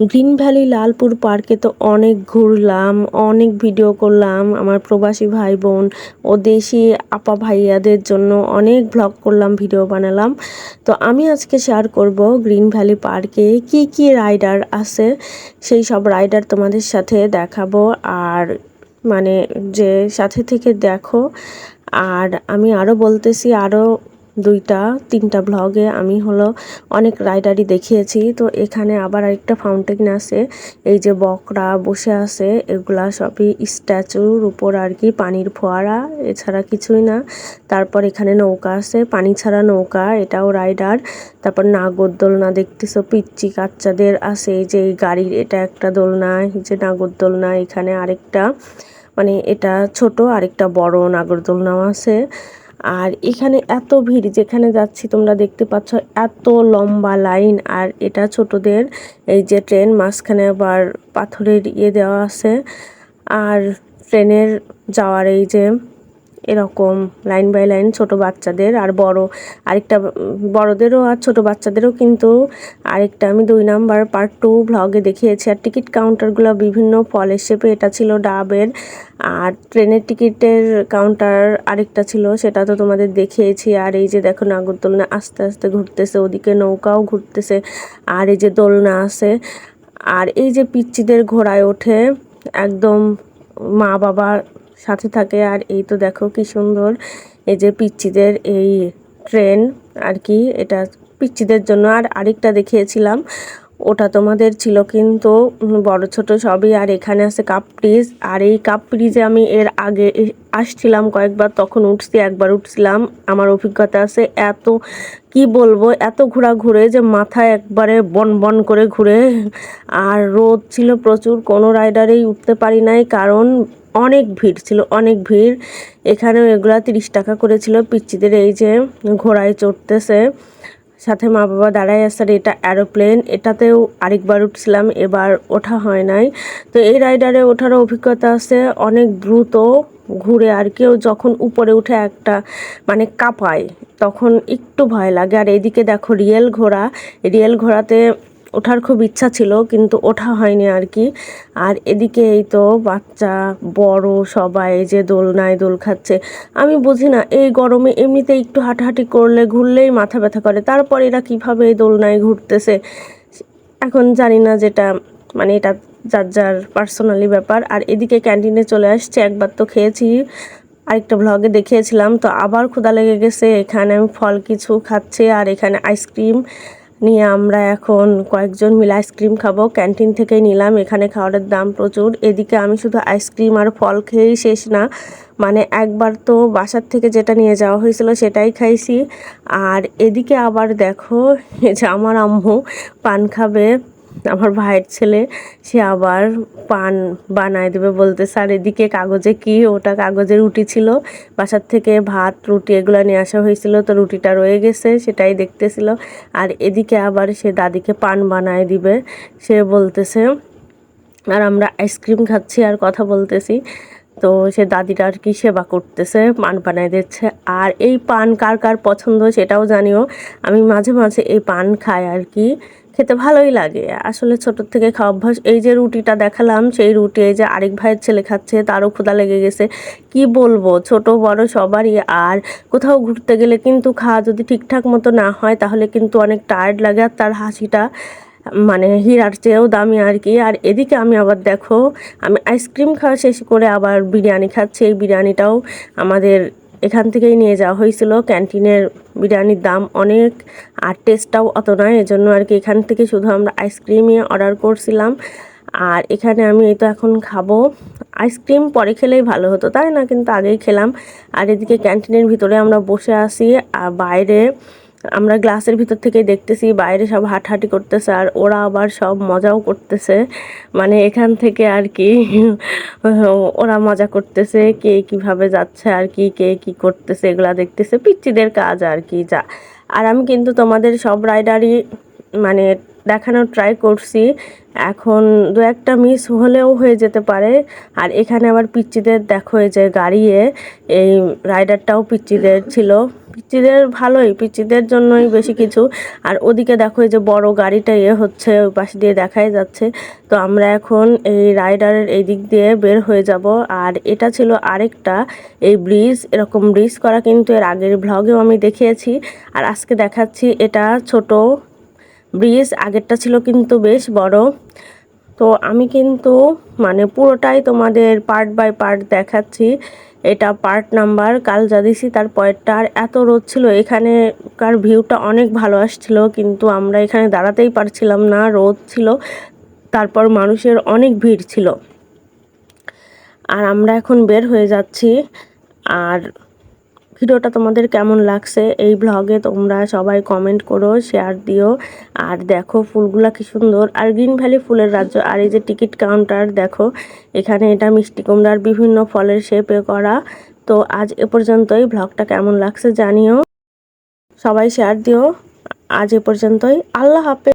Green valley Lalpur পার্কে তো অনেক ঘুরলাম, অনেক ভিডিও করলাম। আমার প্রবাসী ভাই বোন ও দেশি আপা ভাইয়াদের জন্য অনেক ভ্লগ করলাম ভিডিও বানালাম। তো আমি আজকে শেয়ার করব গ্রিন ভ্যালি পার্কে কি কি রাইডার আছে, সেই সব রাইডার তোমাদের সাথে দেখাবো। আর মানে যে সাথে থেকে দেখো। আর আমি আরও বলতেছি আরও দুইটা, তিনটা ব্লগে আমি হলো অনেক রাইডারই দেখিয়েছি। তো এখানে আবার আরেকটা ফাউন্টেন আছে, এই যে বকরা বসে আছে, এগুলা সবই স্ট্যাচুর উপর আর কি, পানির ফোয়ারা, এছাড়া কিছুই না। তারপর এখানে নৌকা আছে, পানি ছাড়া নৌকা, এটাও রাইডার তারপর নাগরদোলনা দেখতেছো, পিচ্চি কাচ্চাদের আছে, এই যে এই গাড়ির, এটা একটা দোলনা, এই যে নাগরদোলনা এখানে আরেকটা মানে এটা ছোট, আরেকটা বড় নাগরদোলনাও আছে। আর এখানে এত ভিড় যেখানে যাচ্ছি, তোমরা দেখতে পাচ্ছ এত লম্বা লাইন। আর এটা ছোটদের এই যে ট্রেন, মাঝখানে আবার পাথরের ইয়ে দেওয়া আছে। আর ট্রেনের যাওয়ার এই যে এরকম লাইন বাই লাইন ছোট বাচ্চাদের আর বড়, আরেকটা বড়দেরও আর ছোট বাচ্চাদেরও কিন্তু আরেকটা আমি দুই নাম্বার পার্ট টু ভ্লগে দেখিয়েছি। আর টিকিট কাউন্টারগুলো বিভিন্ন ফলের শেপে এটা ছিল ডাবের, আর ট্রেনের টিকিটের কাউন্টার আরেকটা ছিল, সেটা তো তোমাদের দেখিয়েছি। আর এই যে দেখো নাগরদোলনা আস্তে আস্তে ঘুরতেছে, ওদিকে নৌকাও ঘুরতেছে, আর এই যে দোলনা আছে। আর এই যে পিচ্চিদের ঘোড়ায় ওঠে একদম মা বাবা সাথে থাকে। আর এই তো দেখো কি সুন্দর, এই যে পিচ্চিদের এই ট্রেন আর কি, এটা পিচ্চিদের জন্য। আর আরেকটা দেখিয়েছিলাম ওটা তোমাদের ছিল কিন্তু বড় ছোট সবই, আর এখানে আছে কাপ ব্রিজ আর এই কাপ ব্রিজে আমি এর আগে আসছিলাম কয়েকবার, তখন উঠছি, একবার উঠছিলাম। আমার অভিজ্ঞতা আছে এত, কি বলব, এত ঘোরা ঘুরে যে মাথায় একবারে বন বন করে ঘুরে। আর রোদ ছিল প্রচুর, কোনো রাইডারেই উঠতে পারি নাই, কারণ অনেক ভিড় ছিল, অনেক ভিড়। এখানেও এগুলা তিরিশ টাকা করেছিল পিচ্চিদের এই যে ঘোড়ায় চড়তেছে। সাথে মা বাবা দাঁড়ায় আর এটা অ্যারোপ্লেন এটাতেও আরেকবার উঠছিলাম, এবার ওঠা হয় নাই। তো এই রাইডারে ওঠার অভিজ্ঞতা আছে, অনেক দ্রুত ঘুরে, আর কেউ যখন উপরে উঠে একটা মানে কাঁপায়, তখন একটু ভয় লাগে। আর এদিকে দেখো, রিয়েল ঘোড়া। রিয়েল ঘোড়াতে ওঠার খুব ইচ্ছা ছিল, কিন্তু ওঠা হয়নি আর কি। আর এদিকে এই তো বাচ্চা, বড় সবাই যে দোলনায় দোল খাচ্ছে। আমি বুঝি না, এই গরমে এমনিতে একটু হাঁটাহাঁটি করলে, ঘুরলেই মাথা ব্যথা করে। তারপর এরা কীভাবে এই দোলনায় ঘুরতেছে, এখন জানি না যেটা মানে এটা যার যার পার্সোনালি ব্যাপার। আর এদিকে ক্যান্টিনে চলে আসছে, একবার তো খেয়েছি, আরেকটা ব্লগে দেখিয়েছিলাম। তো আবার ক্ষুদা লেগে গেছে, এখানে আমি ফল কিছু খাচ্ছি, আর এখানে আইসক্রিম নিয়ে আমরা এখন কয়েকজন মিলে আইসক্রিম খাব। ক্যান্টিন থেকে নিলাম, এখানে খাওয়ারের দাম প্রচুর। এদিকে আমি শুধু আইসক্রিম আর ফল খেয়েই শেষ না মানে একবার তো বাসার থেকে যেটা নিয়ে যাওয়া হয়েছিল সেটাই খাইছি। আর এদিকে আবার দেখো যে আমার আম্মু পান খাবে। আমার ভাইয়ের ছেলে, সে আবার পান বানায় দেবে বলতে স্যার এদিকে কাগজে কি? ওটা কাগজের রুটি ছিল, বাসার থেকে ভাত, রুটি এগুলো নিয়ে আসা হয়েছিল, তো রুটিটা রয়ে গেছে, সেটাই দেখতেছিল। আর এদিকে আবার সে দাদিকে পান বানায় দিবে, সে বলতেছে, আর আমরা আইসক্রিম খাচ্ছি আর কথা বলতেছি। তো সে দাদিটা আর কি সেবা করতেছে, পান বানায় দিচ্ছে। আর এই পান কার কার পছন্দ সেটাও জানিও, আমি মাঝে মাঝে এই পান খাই আর কি। খেতে ভালোই লাগে। আসলে ছোটোর থেকে খাওয়া অভ্যাস, এই যে রুটিটা দেখালাম, সেই রুটি এই যে আরেক ভাইয়ের ছেলে খাচ্ছে, তারও ক্ষুদা লেগে গেছে। কি বলব, ছোট, বড় সবারই। আর কোথাও ঘুরতে গেলে কিন্তু খাওয়া যদি ঠিকঠাক মতো না হয়, তাহলে কিন্তু অনেক টায়ার্ড লাগে আর তার হাসিটা মানে হীরার চেয়েও দামি আর কি। আর এদিকে আমি আবার দেখো, আমি আইসক্রিম খাওয়া শেষ করে আবার বিরিয়ানি খাচ্ছি। এই বিরিয়ানিটাও আমাদের এখান থেকেই নিয়ে যাওয়া হয়েছিল। ক্যান্টিনের বিরিয়ানির দাম অনেক আর টেস্টটাও অত নয়, এজন্য আর কি এখান থেকে শুধু আমরা আইসক্রিমই অর্ডার করছিলাম। আর এখানে আমি এই তো এখন খাব। আইসক্রিম পরে খেলেই ভালো হতো, তাই না? কিন্তু আগেই খেলাম। আর এদিকে ক্যান্টিনের ভিতরে আমরা বসে আসি আর বাইরে আমরা গ্লাসের ভিতর থেকে দেখতেছি, বাইরে সব হাঁটাহাঁটি করতেছে আর ওরা আবার সব মজাও করতেছে। মানে এখান থেকে আর কি ওরা মজা করতেছে, কে কীভাবে যাচ্ছে আর কি, কে কি করতেছে, এগুলা দেখতেছে। পিচ্চিদের কাজ আর কি যা। আর আমি কিন্তু তোমাদের সব রাইডারই মানে দেখানোর ট্রাই করছি। এখন দু একটা মিস হলেও হয়ে যেতে পারে। আর এখানে আবার পিচ্চিদের দেখো, এই যে গাড়িয়ে এই রাইডারটাও পিচ্চিদের ছিল। পিচ্চিদের ভালোই, পিচ্চিদের জন্যই বেশি কিছু। আর ওদিকে দেখো, এই যে বড় গাড়িটা ইয়ে হচ্ছে, ওই পাশ দিয়ে দেখাই যাচ্ছে। তো আমরা এখন এই রাইডারের এই দিক দিয়ে বের হয়ে যাব। আর এটা ছিল আরেকটা, এই ব্রিজ এরকম ব্রিজ করা কিন্তু এর আগের ভ্লগেও আমি দেখিয়েছি। আর আজকে দেখাচ্ছি এটা ছোট ব্রিজ আগেরটা ছিল কিন্তু বেশ বড়। তো আমি কিন্তু মানে পুরোটাই তোমাদের পার্ট বাই পার্ট দেখাচ্ছি। এটা পার্ট নাম্বার কাল যা দিছি তার পরেরটা। আর এত রোদ ছিল, এখানেকার ভিউটা অনেক ভালো আসছিল, কিন্তু আমরা এখানে দাঁড়াতেই পারছিলাম না, রোদ ছিল। তারপর মানুষের অনেক ভিড় ছিল। আর আমরা এখন বের হয়ে যাচ্ছি। আর ভিডিওটা তোমাদের কেমন লাগছে এই ব্লগে তোমরা সবাই কমেন্ট করো শেয়ার দিও। আর দেখো ফুলগুলা কি সুন্দর। আর গ্রিন ভ্যালি ফুলের রাজ্য, আর এই যে টিকিট কাউন্টার দেখো, এখানে এটা মিষ্টি কুমড়ার বিভিন্ন ফলের শেপে করা। তো আজ এ পর্যন্তই ব্লগটা কেমন লাগছে জানিও। সবাই শেয়ার দিও। আজ এ পর্যন্তই, আল্লাহ হাফেজ।